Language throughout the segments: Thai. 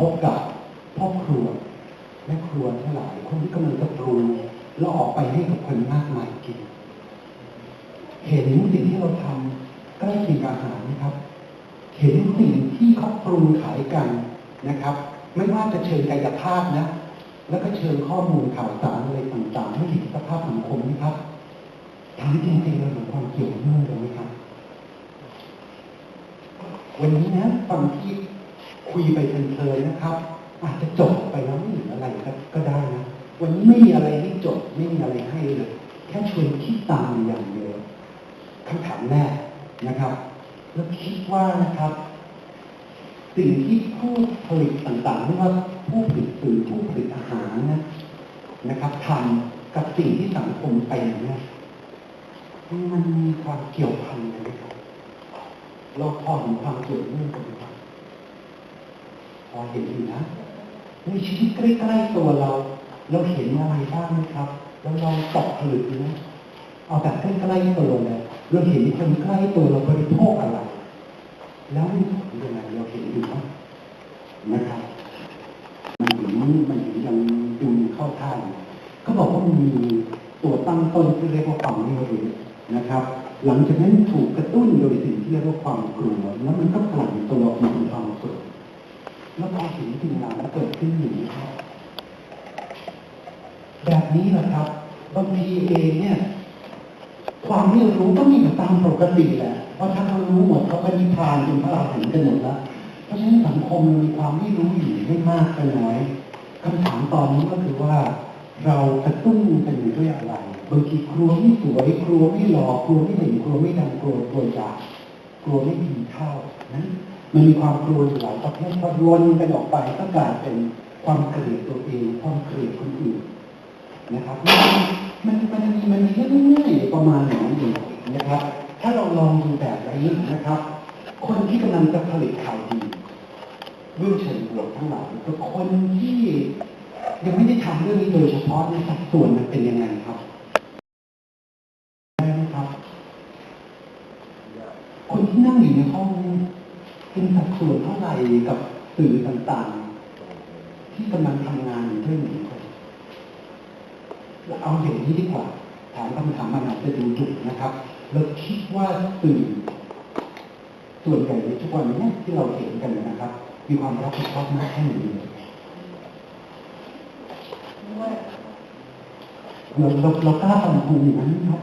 พบกับพ่อครัวแม่ครัวทั้งหลายคนที่กำลังจะปรุงแล้วออกไปให้กับคนมากมายกิน เห็นสิ่งที่เราทำใกล้เคียงกับอาหารนะครับ เห็นสิ่งที่เขาปรุงขายกันนะครับ ไม่ว่าจะเชิงกายภาพนะ แล้วก็เชิงข้อมูลข่าวสารอะไรต่างๆให้เห็นสภาพสังคมนะครับทำจริงๆเราเห็นความเกี่ยวเนื่องกันไหมครับวันนี้นะฟังที่ คุยไปเพลินๆนะครับ อาจจะจบไปแล้วไม่เห็นออะไรก็ก็ได้นะวันนี้ไม่มีอะไรให้จบไม่มีอะไรให้เลย แค่ชวนคิดตามอย่างเดียวคำถามแรกนะครับ แล้วคิดว่านะครับ สิ่งที่ผู้ผลิตต่างๆไม่ว่าผู้ผลิตสื่อผู้ผลิตอาหารนะนะครับทำกับสิ่งที่สังคมเป็นเนี่ยมันมีความเกี่ยวพันกันไหมครับเราพอเห็นความเกี่ยวเนื่องกันไหมครับ พอเห็นอยู่นะในชีวิตใกล้ๆตัวเรา เราเห็นอะไรบ้างไหมครับแล้วลองตอบผลึกดูนะเอาแบบใกล้ๆตัวเลยเราเห็นคนใกล้ตัวเราบริโภคอะไร แล้วมันผลยังไงเราเห็นอยู่บ้างนะครับมันถึงมันถึงยังดูเข้าท่าเขาบอกว่ามีตัวตั้งต้นที่เรียกว่าความไม่รู้นะครับ หลังจากนั้นถูกกระตุ้นโดยสิ่งที่เรียกว่าความกลัวแล้วมันก็กลั่นตัวออกมาเป็นความสุข แล้วพอเห็นสิ่งเหล่านั้นเกิดขึ้นอยู่นะครับแบบนี้แหละครับบางทีเองเนี่ย ความไม่รู้ก็มีอยู่ตามปกติแหละเพราะถ้าเขารู้หมดเขาก็นิพพานจนพระเราเห็นกันหมดแล้วเพราะฉะนั้นสังคมมันมีความไม่รู้อยู่ไม่มากก็น้อยคำถามตอนนี้ก็คือว่า เรากระตุ้นกันอยู่ด้วยอะไรบางทีครัวไม่สวยครัวไม่หล่อครัวไม่เห็นครัวไม่ดังกลัวกลัวจากกลัวไม่กินข้าวนั้น มันมีความกลัวอยู่หลายประเภทพอวนกันออกไปก็กลายเป็นความเกลียดตัวเองความเกลียดคนอื่นนะครับมันมันมันมีมันมีเรื่องง่ายๆประมาณนั้นเองนะครับ ถ้าเราลองดูแบบนี้นะครับ คนที่กำลังจะผลิตข่าวดีเรื่องเชิงบวกทั้งหลายก็คนที่ยังไม่ได้ทำเรื่องนี้โดยเฉพาะในสัดส่วนมันเป็นยังไงครับได้ไหมครับ คนที่นั่งอยู่ในห้อง เป็นสัดส่วนเท่าไหร่กับสื่อต่างๆ ที่กำลังทำงานอยู่ด้วยหนึ่งคนเอาอย่างนี้ดีกว่า ถามคำถามมันอาจจะดูจุกนะครับเราคิดว่าสื่อส่วนใหญ่ในทุกวันนี้ที่เราเห็นกันนะครับ มีความรับผิดชอบมากแค่ไหนเราเราเรากล้าฟันธงอย่างนั้นไหมครับ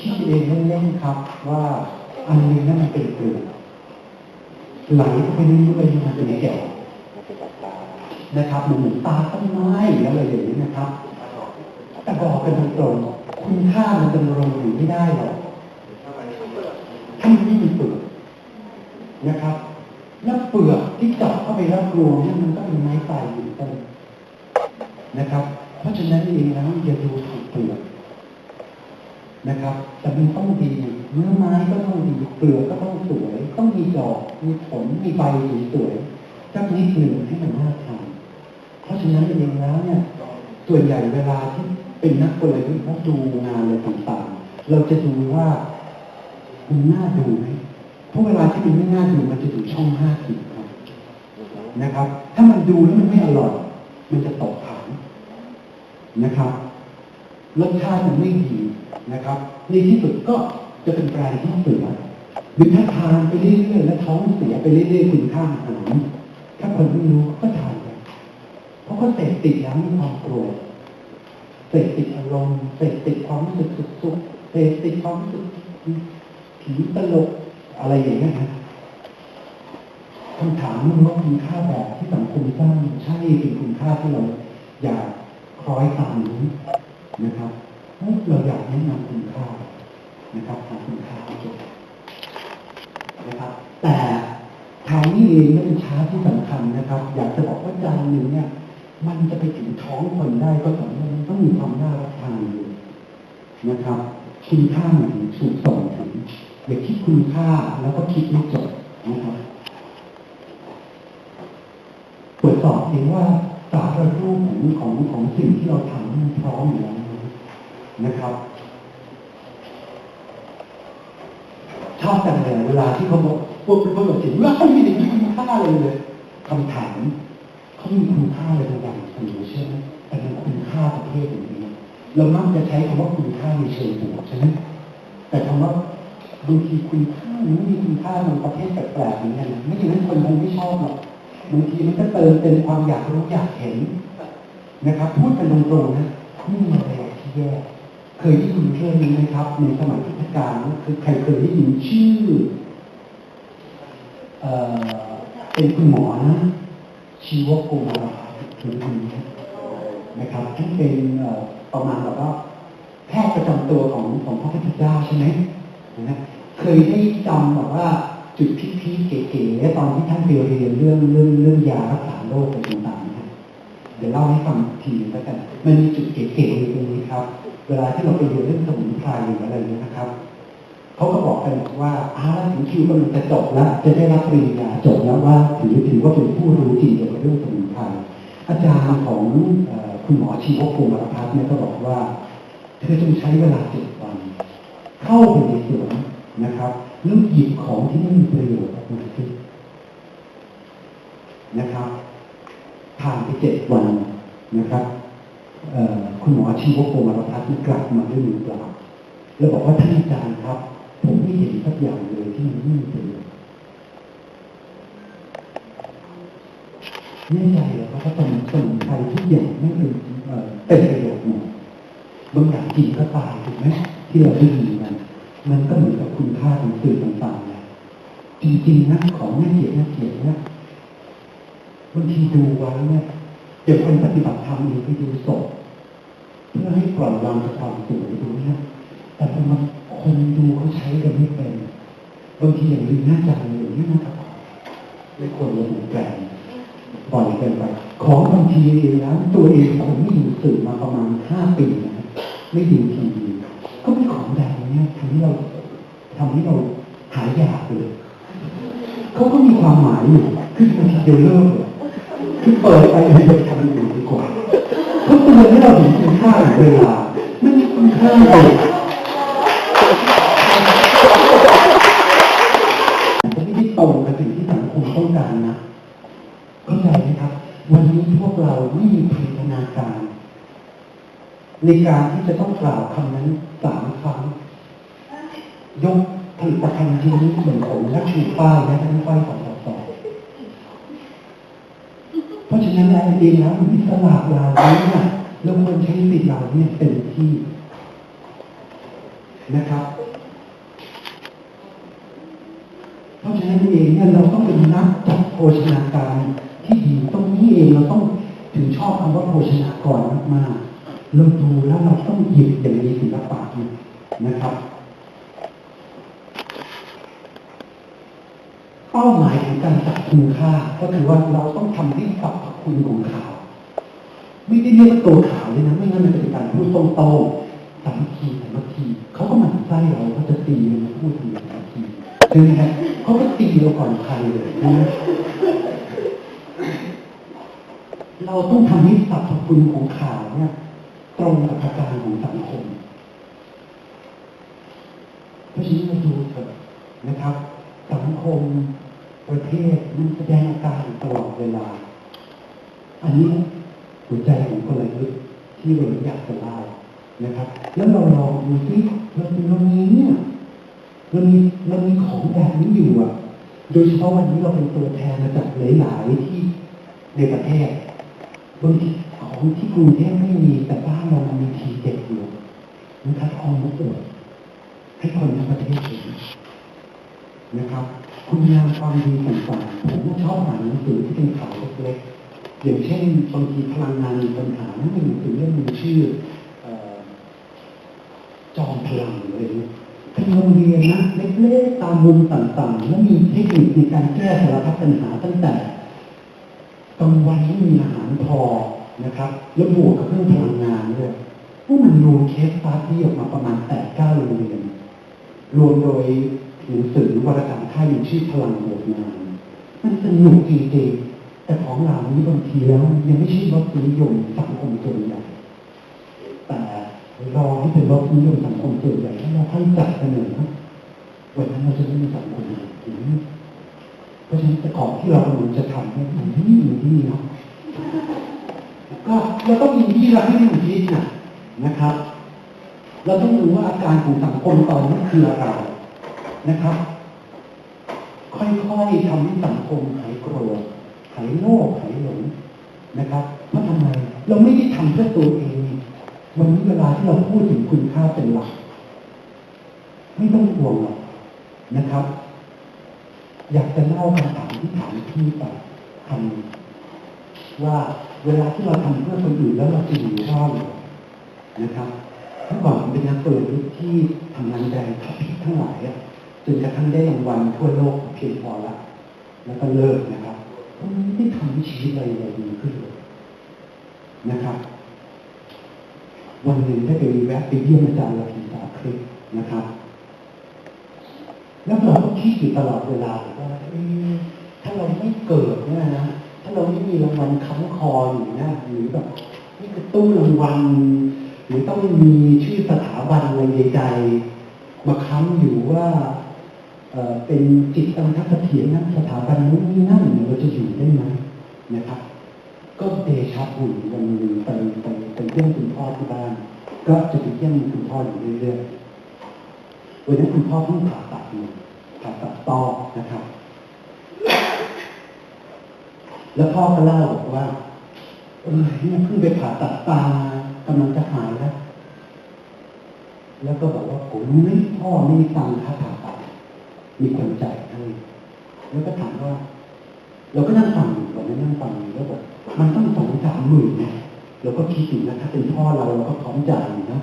คิดเองเล่นๆครับว่าอันนี้นั่นมันเป็นเกลือไหลไปเรื่อยๆมันเป็นแก่นะครับมันเหมือนตาต้นไม้อะไรอย่างนี้นะครับ แต่บอกกันตรงๆคุณค่ามันดำรงอยู่ไม่ได้หรอกถ้ามันไม่มีเปลือกนะครับแล้วเปลือกที่เจาะเข้าไปแล้วกลวงเนี่ยมันก็เป็นไม้ตายอยู่ต้นนะครับ เพราะฉะนั้นเองนะอย่าดูถูกเปลือก นะครับ แต่มันต้องดีเนื้อไม้ก็ต้องดีเปลือกก็ต้องสวย ต้องมีดอกมีผลมีใบสวยๆสักนิดหนึ่งให้มันน่าทานเพราะฉะนั้นเองแล้วเนี่ยส่วนใหญ่เวลาที่เป็นนักกลยุทธ์พวกดูงานอะไรต่างๆ เราจะดูว่ามันน่าดูไหมเพราะเวลาที่มันไม่น่าดูมันจะอยู่ช่องห้าสิบครับนะครับ ถ้ามันดูแล้วมันไม่อร่อยมันจะตกผานนะครับรสชาติมันไม่ดี นะครับ ในที่สุดก็จะเป็นแบรนด์ที่เสียหรือถ้าทานไปเรื่อยๆแล้วท้องเสียไปเรื่อยๆคุณค่าอาหารถ้าคนไม่รู้ก็ทานไปเพราะเขาเสพติดแล้วมีความโกรธเสพติดอารมณ์เสพติดความรู้สึกสุขเสพติดความรู้สึกผีตลกอะไรอย่างเงี้ยนะคำถามมันว่าคุณค่าแบบที่สังคมสร้างใช่เป็นคุณค่าที่เราอยากคล้อยตามนี้นะครับ เราอยากแนะนำคุณค่านะครับหาคุณค่าที่สุดนะครับ แต่ทางนี้เองก็เป็นช้าที่สำคัญนะครับ อยากจะบอกว่าจานหนึ่งเนี่ย มันจะไปถึงท้องคนได้ก็ต่อเมื่อมันต้องมีความน่ารับทานอยู่นะครับคุณค่ามันถึงถูกส่งถึงอย่าคิดคุณค่าแล้วก็คิดไม่จบนะครับตรวจสอบเองว่าสารรูปของของของสิ่งที่เราทำมันพร้อมอยู่แล้ว นะครับ ชอบจังเลยเวลาที่เขาบอกพวกพวกเราเห็นว่าเขามีอย่างนี้คุณค่าเลยเลยคำถามเขามีคุณค่าอะไรบางอย่างคุณรู้เชื่อไหมแต่เป็นคุณค่าประเภทอย่างนี้ เรามักจะใช้คำว่าคุณค่าในเชิงบวกใช่ไหมแต่คำว่าบางทีคุณค่ามันมีคุณค่าบางประเภทแปลกๆเหมือนกันนะไม่ใช่นั้นคนคงไม่ชอบหรอกบางทีมันก็เติมเป็นความอยากรู้อยากเห็นนะครับ พูดกันตรงๆนะไม่มีอะไรที่แย่ เคยได้ยินเรื่องนี้ไหมครับ ในสมัยพุทธกาลคือใครเคยได้ยินชื่อเออเป็นคุณหมอนะชีวโกมารพัฒน์เคยได้นไหมนะครับท่านเป็นประมาณแบบว่าแพทย์ประจำตัวของของพระพุทธเจ้าใช่ไหมนะเคยได้จำแบบว่าจุดพีคๆเก๋ๆตอนที่ท่านไปเรียนเรื่องเรื่องเรื่องยารักษาโรคอะไรต่างๆนะเดี๋ยวเล่าให้ฟังทีแล้วกันมันมีจุดเก๋ๆตรงนี้ครับ เวลาที่เราไปเรียนเรื่องสมุนไพรหรืออะไรเนี่ยนะครับเขาก็บอกกันบอกว่าอ้าวถึงคิวกำลังจะจบแล้ว จะได้รับปริญญาจบแล้วว่าถือถือว่าเป็นผู้รู้จริงเกี่ยวกับเรื่องสมุนไพรอาจารย์ของคุณหมอชีวโกมารพัฒน์เนี่ยก็บอกว่าเธอจงใช้เวลาเจ็ดวัน เข้าไปในสวนนะครับแล้วหยิบของที่ไม่มีประโยชน์ออกมาสินะครับผ่านไปเจ็ดวันนะครับ คุณหมอชีวโกมารพัฒน์กลับมาด้วยมือเปล่าแล้วบอกว่าท่านอาจารย์ครับ ผมไม่เห็นสักอย่างเลยที่มันไม่มีประโยชน์แน่ใจเหรอครับว่าสมุนสมุนไพรทุกอย่างไม่เป็นเอ่อเป็นประโยชน์หมดบางอย่างกินก็ตายถูกไหมที่เราได้ยินกันมันก็เหมือนกับคุณค่าของสื่อต่างๆนะจริงๆนะของน่เกียดน่เกียดเนี่ยบางทีดูไว้เนี่ย เดี๋ยวคนปฏิบัติธรรมเองไปดูศพเพื่อให้ปล่อยวางจากความสวยตรงเนี้ยแต่พอมาคนดูเขาใช้กันไม่เป็นบางทีอย่างลืมหน้าจางอย่างนี้นะครับไม่ควรจะถูแกลงปล่อยเกินไปของบางทีเองนะตัวเองผมไม่อยู่สื่อมาประมาณห้าปีนะไม่ดูทีวีก็มีของแบบนี้ทำให้เราทำให้เราหายอยากเลยเขาก็มีความหมายอยู่คือมันทีเดียวเลิกเลย คือเปิดไปให้ไปทำอย่างอื่ดีกว่าเขาเตือนให้เราเห็นคุณค่าของเวลาไม่มีคุณค่าเลยจะไม่ได้ตรงกับสิ่งที่สังคมต้องการนะเข้าใจไหมครับ วันนี้พวกเราไม่มีพัฒนาการ ในการที่จะต้องกล่าวคำนั้นสามครั้งยกผลิตภัณฑ์ชิ้นนี้เหมือนผมและชูป้ายและทั้งป้ายสอง ราเองแล้วอิสระเราเนี่ยเราควรใช้สิทธิ์เรานี่ยเต็มที่นะครับ เพราะฉะนั้นเองเนี่ยเราต้องเป็นนักจัดโภชนาการที่ดีตรงนี้เองเราต้องถึงชอบคำว่าโภชนากรมากๆเราดูแล้วเราต้องหยิบอย่างมีศิลปะนี่นะครับเป้าหมายของการจับคุณค่าก็คือว่าเราต้องทำให้สับ คุณของข่าว ไม่ได้เรียกว่าตัวข่าวเลยนะ ไม่งั้นมันจะเป็นการพูดตรงๆสามัคคีสามัคคีเขาก็หมั่นไส้เราเขาจะตีเราพูดถึงสามัคคีใช่ไหมฮะเขาก็ตีเราก่อนใครเลยนะเราต้องทำให้สัพคุณของข่าวเนี่ย ตรงกับอาการของสังคมเพราะฉะนั้นเราดูเถอะนะครับ สังคมประเทศมันแสดงอาการตลอดเวลา อันนี้หัวใจของคนละยุทธที่เราอยากจะเล่านะครับ แล้วเราลองดูซิเราเรามีเนี่ยเรามีเรามีของแบบนี้อยู่อะ โดยเฉพาะวันนี้เราเป็นตัวแทนมาจากหลาย ๆ ที่ในประเทศบางทีของที่กรุงเทพไม่มีแต่บ้านเรามันมีทีเด็ดอยู่นะครับเอามาอวดให้คนทั้งประเทศเห็นนะครับ คุณงามความดีต่างๆผมชอบอ่านหนังสือที่เป็นข่าวเล็กๆ อย่างเช่นบางทีพลังงานมีปัญหาหนั่นเป็นหนังสือเล่มหนึงชื่ออจอมพลังอะไรเนี่ยเป็นโรงเรียนนะเล็กๆตามมุมต่างๆ แล้วมีเทคนิคในการแก้สารพัดปัญหาตั้งแต่กลางวันไม่มีอาหารพอนะครับ แล้วบวกกับเรื่องพลังงานด้วยพวกมันรวมเคสปาร์ตี้ออกมาประมาณแปดเก้าโรงเรียนรวมโดยหนังสือวารสารค่ายอย่างชื่อพลังบวกงาน มันสนุกจริงๆ แต่ของเหล่านี้บางทีแล้วยังไม่ใช่รสนิยมสังคมส่วนใหญ่แต่รอให้เป็นรสนิยมสังคมส่วนใหญ่แล้วเราค่อยจัดเสนอวันนั้นเราจะไม่มีสังคมอย่างนี้เพราะฉะนั้นแต่ของที่เรากำลังจะทำเนี่ยมันที่นี่มันที่นี่เนาะก็แล้วก็มีที่เราให้ดูที่น่ะนะครับ เราต้องรู้ว่าอาการของสังคมตอนนี้คืออะไรนะครับ ค่อยๆทำให้สังคมหายโกรธ หายโลภหายหลงนะครับเพราะทำไมเราไม่ได้ทำเพื่อตัวเอง วันนี้เวลาที่เราพูดถึงคุณค่าเป็นหลัก ไม่ต้องห่วงหรอกนะครับ อยากจะเล่าคำถามที่ถามพี่ไปคำหนึ่งว่าเวลาที่เราทำเพื่อคนอื่นแล้วเราจะอยู่รอดนะครับเมื่อก่อนเป็นนักกลยุทธ์ที่ทำงานแรนด์ท็อปพิทั้งหลายจนกระทั่งได้รางวัลทั่วโลกเพียงพอละแล้วก็เลิกนะครับ ไม่ได้ทำให้ชีวิตเราเราดีขึ้นเลยนะครับ วันหนึ่งได้ไปแวะไปเยี่ยมอาจารย์เราทีสาคริกนะครับ แล้วเราก็คิดอยู่ตลอดเวลาว่าถ้าเราไม่เกิดเนี่ยนะถ้าเราไม่มีรางวัลค้ำคออยู่นะหรือแบบนี่คือตู้รางวัลหรือต้องมีชื่อสถาบันอะไรใดๆมาค้ำอยู่ว่า เป็นจิตตังทัพเถียรนะสถาบันนู้นนี่นั่นเนี่ยเราจะอยู่ได้ไหมนะครับ ก็เดชะบุญวันหนึ่งไปไปไปเยี่ยมคุณพ่อที่บ้าน ก็จะไปเยี่ยมคุณพ่ออยู่เรื่อยๆวันนั้นคุณพ่อเพิ่งผ่าตัดอยู่ผ่าตัดต้อนะครับ แล้วพ่อก็เล่าบอกว่าเออเนี่ยเพิ่งไปผ่าตัดตากำลังจะหายแล้วแล้วก็บอกว่าผมไม่พ่อไม่มีตังค่าผ่าตัด มีคนจ่ายให้แล้วก็ถามว่า เราก็นั่งฟังวันนั้นนั่งฟังแล้วบอกมันต้องสองสามหมื่นนี่ยเราก็คิดอยู่นะถ้าเป็นพ่อเราเราก็พร้อมจ่ายนะ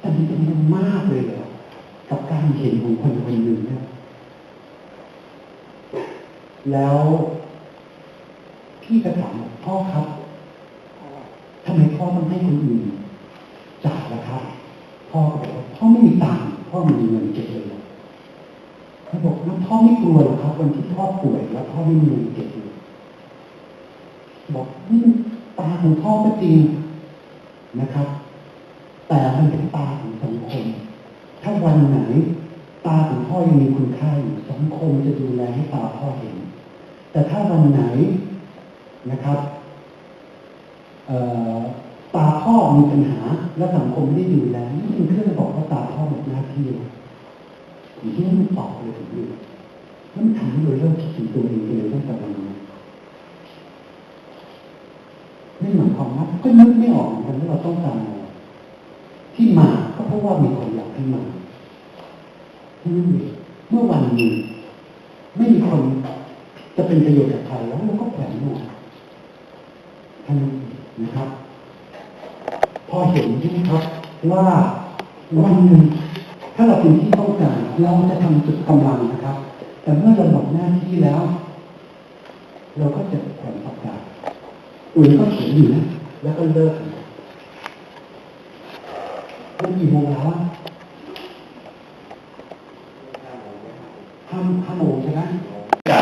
แต่มันเป็นเงินมากเลยเหรอกับการเห็นของคนคนหนึ่งเนี่ยแล้วพี่ก็ถามพ่อครับทำไมพ่อต้องให้คนอื่นจ่ายล่ะครับ พ่อก็บอกว่าพ่อไม่มีตังค์พ่อไมมีเงินเก็บเลย บอกแล้วพ่อไม่กลัวหรอครับวันที่พ่อป่วยแล้วพ่อไม่มีเงินเก็บบอกนี่ตาของพ่อก็จริงนะครับ แต่มันเป็นตาของสังคม ถ้าวันไหน ตาของพ่อยังมีคุณค่าอยู่สังคมจะดูแลให้ตาพ่อเห็น แต่ถ้าวันไหนนะครับตาพ่อมีปัญหาและสังคมไม่ได้ดูแลนี่เป็นเครื่องบอกว่าตาพ่อหมดหน้าที่แล้วอย่งที่มันตอบเลยถึงอยู่มันทำ ให้เราเริ่มคิดถึงตัวเองเลยตั้งแต่วันนั้นไม่หมายความว่าก็นึกไม่ออกเหมือนกันว่าเราต้องการอะไรที่มาก็เพราะว่ามีคนอยากให้มาเท่านั้นเมื่อวันหนึ่งไม่มีคนจะเป็นประโยชน์กับใครแล้วเราก็แขวนหมดท่านนนะครับ พอเห็นใช่ไหมครับว่าวันหนึ่งถ้าเราเป็นที่ต้องการเราจะทำจุดกำลังนะครับ แต่เมื่อเราหมดหน้าที่แล้ว เราก็จะแขวนปากกาอุ่นก็เขียนอยู่นะแล้วก็เลิกมันกี่โมงแล้วห้าห้าโมงใช่ไหมจะ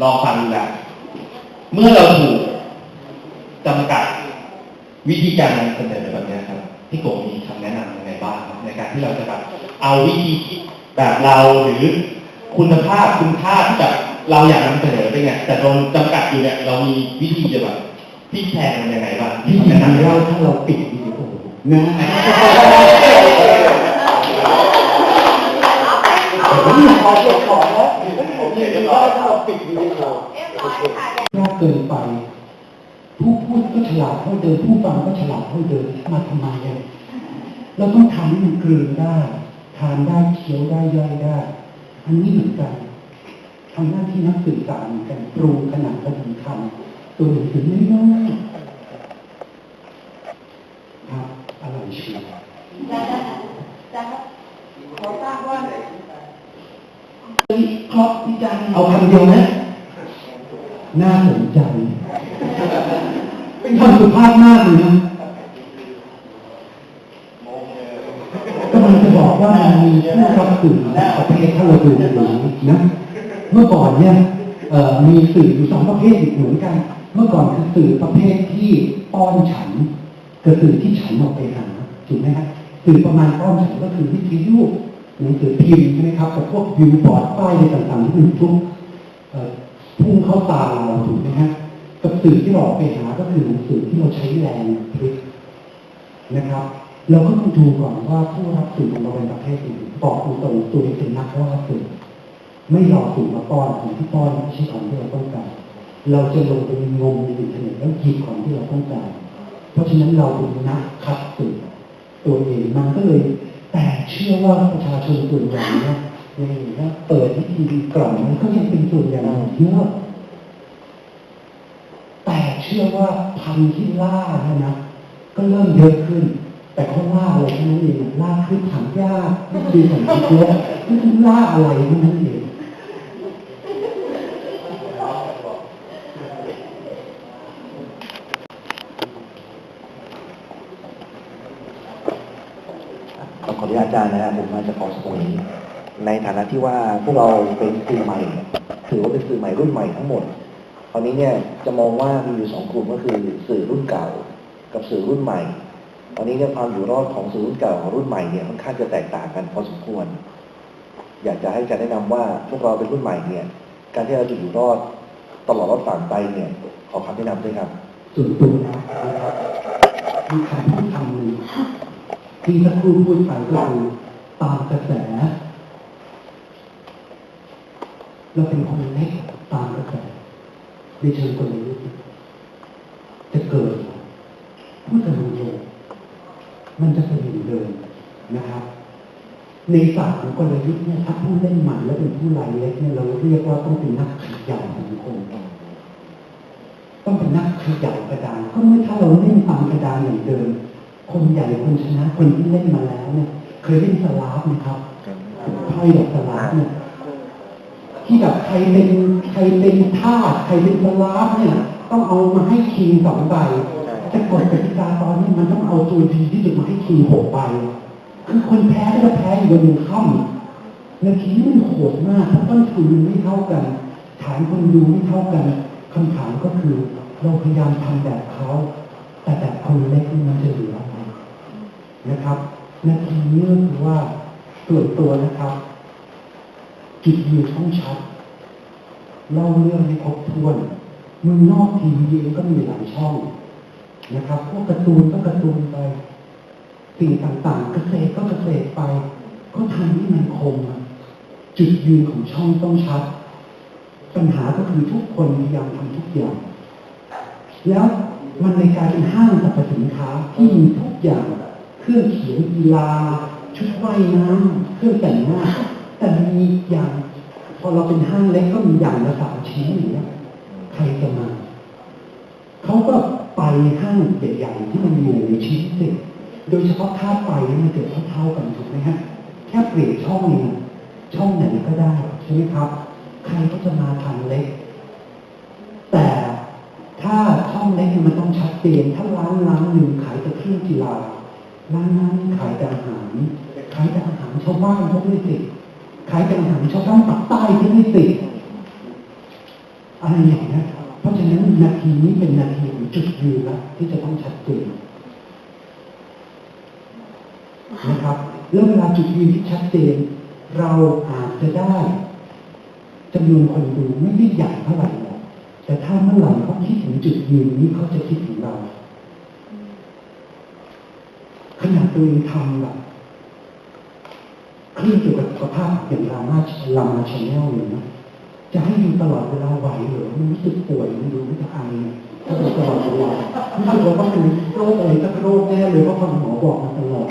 ลองฟังดูแล้วเมื่อเราถูกจำกัดวิธีการนำเสนอแบบนี้ครับพี่โกมีคำแนะนำยังไงบ้างในการที่เราจะแบบเอาวิธีคิดแบบเราหรือ คุณภาพคุณค่าที่แบบเราอยากนำเสนอไปเนี่ยแต่โดนจำกัดอยู่เนี่ยเรามีวิธีจะแบบพี่แทนมันยังไงบ้างที่พี่จริงแนะนำเราเราถ้าเราปิดวิดีโอนะผมอยากขอเก็บของแล้วผมอยากจะว่าถ้าเราปิดวิดีโอเรียบร้อยค่ะยากเกินไป ผู้พูดก็ฉลาดเท่าเดิมผู้ฟังก็ฉลาดเท่าเดิมมาทำไมอะเราต้องทำให้มันกลืนได้ทานได้เคี้ยวได้ย่อยได้ อันนี้เหมือนกันทำหน้าที่นักสื่อสารเหมือนกันปรุงขนาดพอดีคำตัวหนังสือไม่น้อยครับอร่อยเชียวจะจะขอทราบว่าครอบพี่จันเอาคำเดียวนะน่าสนใจ เป็นคำสุภาพมากเลยนะ มันมีผู้รับสื่อในประเภทถ้าเราดูอย่างนี้นะเมื่อก่อนเนี่ยมีสื่ออยู่สองประเภทเหมือนกัน เมื่อก่อนคือสื่อประเภทที่ป้อนฉันกับสื่อที่ฉันออกไปหาถูกไหมฮะสื่อประมาณก้อนฉันก็คือวิทยุหนังสือพิมพ์ใช่ไหมครับกับพวกวิวบอร์ดป้ายอะไรต่างๆที่มันทุกเอ่อพุ่งเข้าตาเราถูกไหมฮะกับสื่อที่เราออกไปหาก็คือหนังสือที่เราใช้แรงพลิกนะครับ เราก็ต้องดูก่อนว่าผู้รับสื่อของเราเป็นประเภทไหนบอกตรงๆตัวเองเป็นนักล่าสื่อไม่รอสื่อมาป้อนของที่ป้อนไม่ใช่ของที่เราต้องการเราจะลงไปงมในอินเทอร์เน็ตแล้วหยิบของที่เราต้องการ เพราะฉะนั้นเราเป็นนักคัดสื่อตัวเองมันก็เลย แต่เชื่อว่าประชาชนส่วนใหญ่เนี่ยยังนว่าเปิดที่ทีวีกล่องมันก็ยังเป็นส่วนใหญ่เยอะแต่เชื่อว่าพันที่ล่าเนี่ยนะก็เริ่มเยอะขึ้น แต่เขาล่าอะไรเท่านั้นเองล่าขึ้นถังยากไม่ดีสังเกตเยอะไม่รู้ล่าอะไรเท่นั้นเองขออนุญาตอาจารย์นะครับผมมาจากกองสมุยในฐานะที่ว่าพวกเราเป็นสื่อใหม่ ถือว่าเป็นสื่อใหม่รุ่นใหม่ทั้งหมดคราวนี้เนี่ยจะมองว่ามีอยู่สองกลุ่มก็คือสื่อรุ่นเก่า กับสื่อรุ่นใหม่ ตอนนี้เนี่ยความอยู่รอดของสื่อรุ่นเก่ากับรุ่นใหม่เนี่ยค่อนข้างจะแตกต่างกันพอสมควร อยากจะให้อาจารย์แนะนำว่าพวกเราเป็นรุ่นใหม่เนี่ย การที่เราจะอยู่รอดตลอดรอดฝั่งไปเนี่ย ขอคำแนะนำด้วยครับส่วนตัวนะครับมีคำพูดคำหนึ่งที่สักครู่พูดไปก็คือตามกระแสเราเป็นคนเล็กตามกระแสในเชิงกลยุทธ์จะเกิดพูดกันตรงๆ มันจะเป็นอย่างเดิมนะครับ ในศาสตร์ของกลยุทธ์เนี่ยถ้าผู้เล่นใหม่และเป็นผู้รายเล็กเนี่ยเราเรียกว่าต้องเป็นนักขยันสังคมต้องเป็นนักขยับกระดานก็ไม่ถ้าเราเล่นตามกระดานอย่างเดิม คนใหญ่คนชนะคนที่เล่นมาแล้วเนี่ย เคยเล่นสลาฟไหมครับไพ่แบบสลาฟเนี่ยที่แบบใครเป็นใครเป็นท่าใครเป็นสลาฟเนี่ย ต้องเอามาให้คิงสองใบ แต่กฎกติกาตอนนี้มันต้องเอาตัวดีที่สุดมาให้คิงหกใบคือคนแพ้ก็จะแพ้อยู่บนหนึ่งค่ำนาทีนี้มันโหดมากเพราะต้นทุนมันไม่เท่ากัน ฐานคนดูไม่เท่ากันคำถามก็คือ เราพยายามทำแบบเขาแต่แบบคนเล็กมันจะเหลืออะไรนะครับนาทีนี้ก็คือว่าส่วนตัวนะครับจุดยืนต้องชัดเล่าเรื่องให้ครบถ้วนเมืองนอกทีวีเองก็มีหลายช่อง นะครับ พวกการ์ตูนก็การ์ตูนไปสิ่งต่างๆเกษตรก็เกษตรไป ก็ทำให้มันคมจุดยืนของช่องต้องชัด ปัญหาก็คือทุกคนพยายามทำทุกอย่าง แล้วมันในกายเป็นห้างสรรพสินค้าที่มีทุกอย่างเครื่องเขียนกีฬาชุดว่ายน้ำเครื่องแต่งหน้า แต่มีอย่าง พอเราเป็นห้างเล็กก็มีอย่างละสามชิ้นอย่างเงี้ยใครจะมาเขาก็ ห้างใหญ่ๆที่มันอยู่ในชิ้นสิโดยเฉพาะค่าไฟมันเกิดเท่าๆกันถูกไหมฮะแค่เปลี่ยนช่องเองช่องไหนก็ได้ใช่ไหมครับ ใครก็จะมาทางเล็ก แต่ถ้าช่องเล็กเนี่ยมันต้องชัดเจนถ้าร้านร้านหนึ่งขายแต่เครื่องกีฬาร้านนั้นขายแต่อาหารขายแต่อาหารชาวบ้านเขาไม่ติดขายแต่อาหารชาวบ้านปากใต้ที่ไม่ติดอะไรอย่างนี้เพราะฉะนั้นนาทีนี้เป็นนาที จุดยืนแล้วที่จะต้องชัดเจนนะครับแล้วเวลาจุดยืนที่ชัดเจน เราอาจจะได้จำนวนคนดูไม่ได้ใหญ่เท่าไหร่หรอกแต่ถ้าเมื่อไหร่เขาคิดถึงจุดยืนนี้เขาจะคิดถึงเราขนาดตัวเองทำแบบเคลื่นเกี่ยวกับสุขภาพอย่างรามารามาชแนลเลยนะจะให้ดูตลอดเวลาไหวเหรอมันรู้สึกป่วยมันดูไม่จะไอถ้าดู ตลอดเวลารู้สึกว่าต้องเป็นโรคอะไรสักโรคแน่เลยเพราะคุณหมอบอกมาตลอด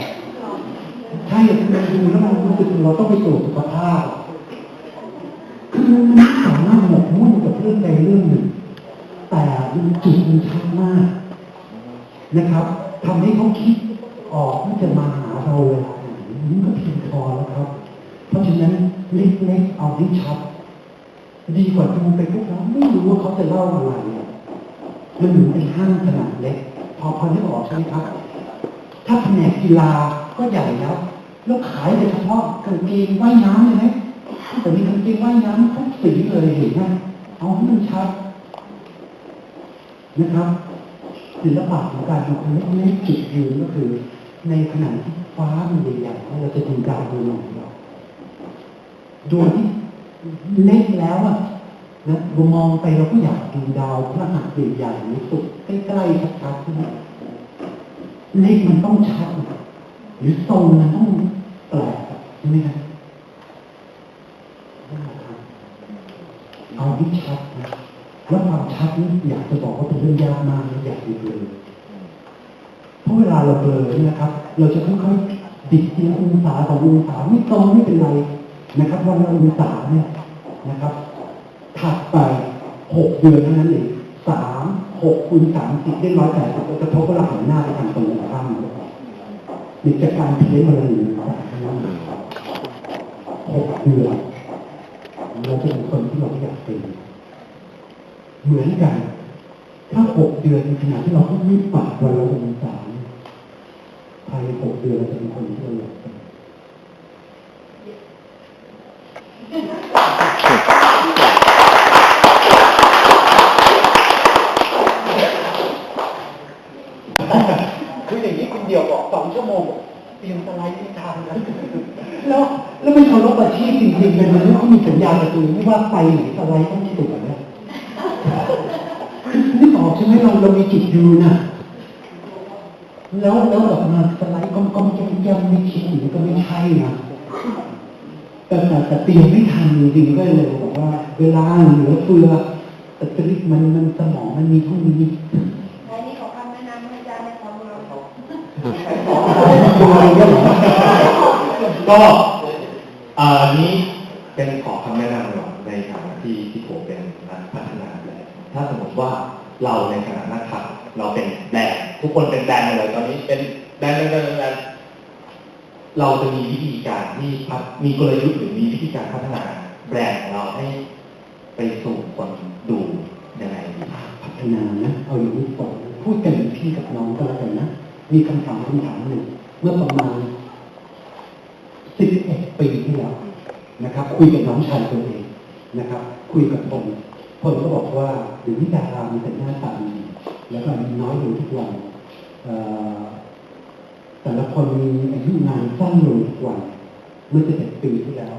ใช่คือมันดูแล้วมันรู้สึกเราต้องไปตรวจสุขภาพคือมันสามารถหมกมุ่นกับเรื่องใดเรื่องหนึ่ง แต่มันจุดมันชัดมากนะครับทำให้เขาคิดออกที่จะมาหาเราเวลาไหนนี่ก็เพียงพอแล้วครับ เพราะฉะนั้นเล็กๆเอาให้ชัด ดีกว่าดูไปพวกเราไม่รู้ว่าเขาจะเล่าอะไรอะ มันเหมือนเป็นห้างขนาดเล็ก พอพอได้ออกใช่ไหมครับ ถ้าแผนกกีฬาก็ใหญ่แล้วแล้วขายแต่เฉพาะกางเกงว่ายน้ำเลยไหมแต่มีกางเกงว่ายน้ำทุกสีเลยเห็นไหมเอาให้มันชัดนะครับศิลปะของการเป็นคนเล็กๆจุดยืนก็คือ ในขณะที่ฟ้ามันใหญ่ๆเราจะดูดาวดวงหนึ่งเราดวงที่เล็กแล้วอะ นะเรามองไปเราก็อยากดูดาวพระหัสใหญ่ๆในสุดใกล้ๆชัดๆขึ้นมาเลขมันต้องชัดหรือทรงมันต้องแปลกใช่ไหมครับเอาที่ชัดนะแล้วความชัดนี่อยากจะบอกว่าเป็นเรื่องยากมากอยากดูเลยเพราะเวลาเราเบลอเนี่ยนะครับ เราจะค่อยๆดิดทีละองศาสององศาไม่ตรงไม่เป็นไรนะครับวันละองศาเนี่ยนะครับ ถัดไปหกเดือนเท่านั้นเองสามหกคูณสามสิบได้ร้อยแปดสิบกระทบกับเราหันหน้าไปทางตรงข้ามนี่จาการเพี้ยนวันละหนึ่งหกเดือนเราจะเป็นคนที่เราไม่อยากเป็นเหมือนกัน ถ้าหกเดือนในขณะที่เราต้องรีบปรับวันละองศาเนี่ยภายในหกเดือนเราจะเป็นคนที่เราอยากเป็น คืออย่างนี้คุณเดียวบอกสองชั่วโมงเต รียมสไลด์ที่ทางนะแล้วแล้วไม่เคารพอาชีพจริงๆเป็นมนุษย์ที่มีสัญญาณประตูไม่ว่าไปไหนสไลด์ต้องที่สุดอะนี่ยนี่ตอบใช่ไหมเราเรามีจิตดูนะแล้วแล้วแบบมาสไลด์ก้มๆแก้มๆไม่คิดอย่างนี้ก็ไม่ใช่นะแต่แต่แต่เตรียมไม่ทันจริงๆก็เลยบอกว่า เวลาเหลือเฟือแต่ตริกมันมันสมองมันมีเท่านี้ ก็อันนี้เป็นขอคำแนะนำก่อนในฐานะที่ที่ผมเป็นนักพัฒนาแบรนด์ถ้าสมมติว่าเราในฐานะนักขับเราเป็นแบรนด์ทุกคนเป็นแบรนด์เลยตอนนี้เป็นแบรนด์แบรนด์แบรนด์แบรนด์เราจะมีวิธีการที่พัฒมีกลยุทธ์หรือมีวิธีการพัฒนาแบรนด์ของเราให้ไปสู่คนดูยังไงดีครับพัฒนานะเอาอย่างนี้ก่อนพูดกันพี่กับน้องก็แล้วกันนะ มีคำถามคำถามหนึ่งเมื่อประมาณสิบเอ็ดปีที่แล้วนะครับ คุยกับน้องชายตัวเองนะครับ คุยกับผมพลก็บอกว่าเดี๋ยวนี้ดารามีแต่หน้าตาดีแล้วก็มีน้อยลงทุกวันแต่ละคนมีอายุงานสั้นลงทุกวันเมื่อสิบเอ็ดปีที่แล้ว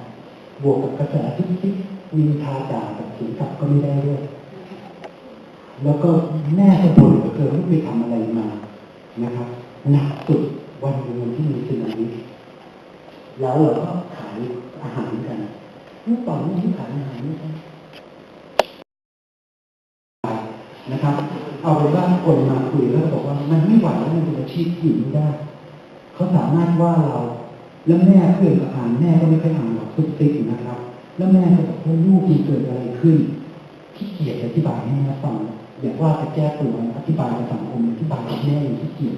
บวกกับกระแสที่ที่มีทาด่ากับถึงกับก็ไม่ได้ด้วย แล้วก็แม่ก็บ่นเหลือเกินว่าไปทำอะไรมา นะครับหนักสุดวันหนึ่งวันที่มีสึนามิแล้วเราก็ขายอาหารกันเมื่อก่อนนี่ขายอาหารนี่ใช่นะครับ เอาไปบ้าคนมาคุยแล้วบอกว่า มันไม่ไหวแล้วมันเป็นอาชีพที่อยู่ไม่ได้เขาสามารถว่าเราแล้วแม่เพื่อนก็อ่านแม่ก็ไม่ค่อยอ่านหรอกซุบซิบนะครับ แล้วแม่ก็บอกว่าลูกมันเกิดอะไรขึ้นขี้เกียจอธิบายให้แม่ฟัง อยากว่าจะแก้ตัวอธิบายกับสังคมอธิบายแม่ที่เกี่ยว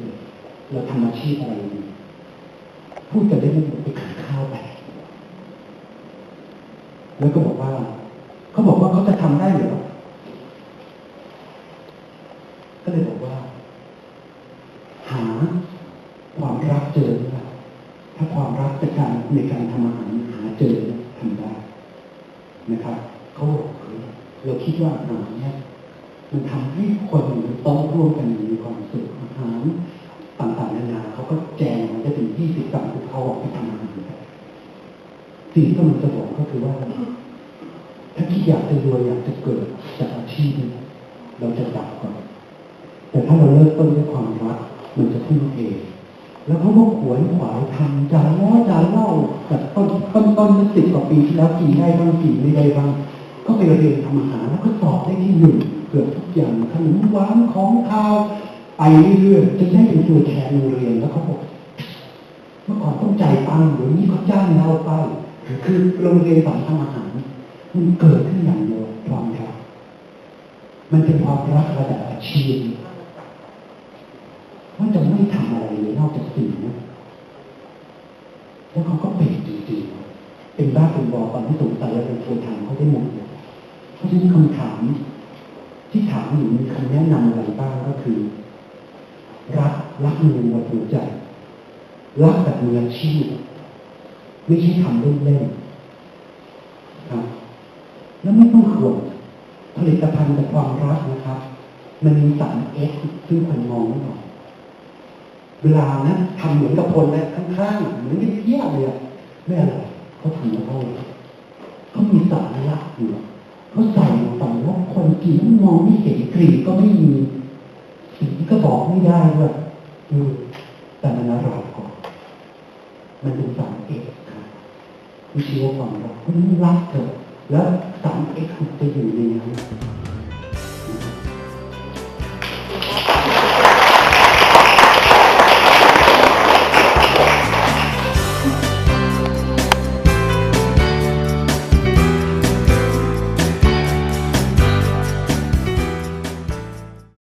เราทำอาชีพอะไรดีพูดกันได้ไม่หมดไปขายข้าวไปแล้วก็บอกว่า เขาบอกว่าเขาจะทำได้หรือ สิ่งที่มันจะบอกก็คือว่า ถ้าคิดอยากจะรวยอยากจะเกิดจากอาชีพนี้เราจะดับก่อน แต่ถ้าเราเริ่มต้นด้วยความรักมันจะขึ้นเอง แล้วเขาก็ขวนขวายทำจานล้อจานเล่าจากต้นต้นต้นสิบกว่าปีที่แล้วกี่ได้บ้างกี่ไม่ได้บ้างก็ไปเรียนทำอาหารแล้วก็สอบได้ที่หนึ่งเกือบทุกอย่างขนมหวานของข้าวไปเรื่อยๆจนได้เป็นตัวแทนโรงเรียนแล้วเขาบอกเมื่อก่อนต้องจ่ายตังค์เดี๋ยวนี้เขาจ้างเราไป คือโรงเรียนสอนทำอาหารมันเกิดขึ้นอย่างเดียวความรักมันเป็นความรักระดับอาชีพว่าจะไม่ทำอะไรเลยนอกจากสิ่งนั้นแล้วเขาก็เป็นจริงๆเป็นบ้าเป็นบอตอนที่สงสัยแล้วเป็นตัวถามเขาได้หมดเลยเพราะฉะนั้นคำถาม ที่ถามอยู่มีคำแนะนำอะไรบ้างก็คือ รักรักมือวัดหัวใจรักแบบมืออาชีพ ไม่ใช่ทำเล่นๆครับ แล้วไม่ต้องห่วงผลิตภัณฑ์จากความรักนะครับ มันมีสารเอสซึ่งคนมองไม่ออกเวลานะทำเหมือนกับคนนะข้างๆเหมือนเพี้ยๆเลยไม่อะไรเขาทำแล้วเขาเขามีสารลักอยู่เขาใส่ลงไปว่าคนกินมองไม่เห็นกลิ่นก็ไม่มีสีก็บอกไม่ได้ว่าเออแต่มันอร่อยกว่ามันเป็นสารเอก ครับวิชีวความรักคุณรั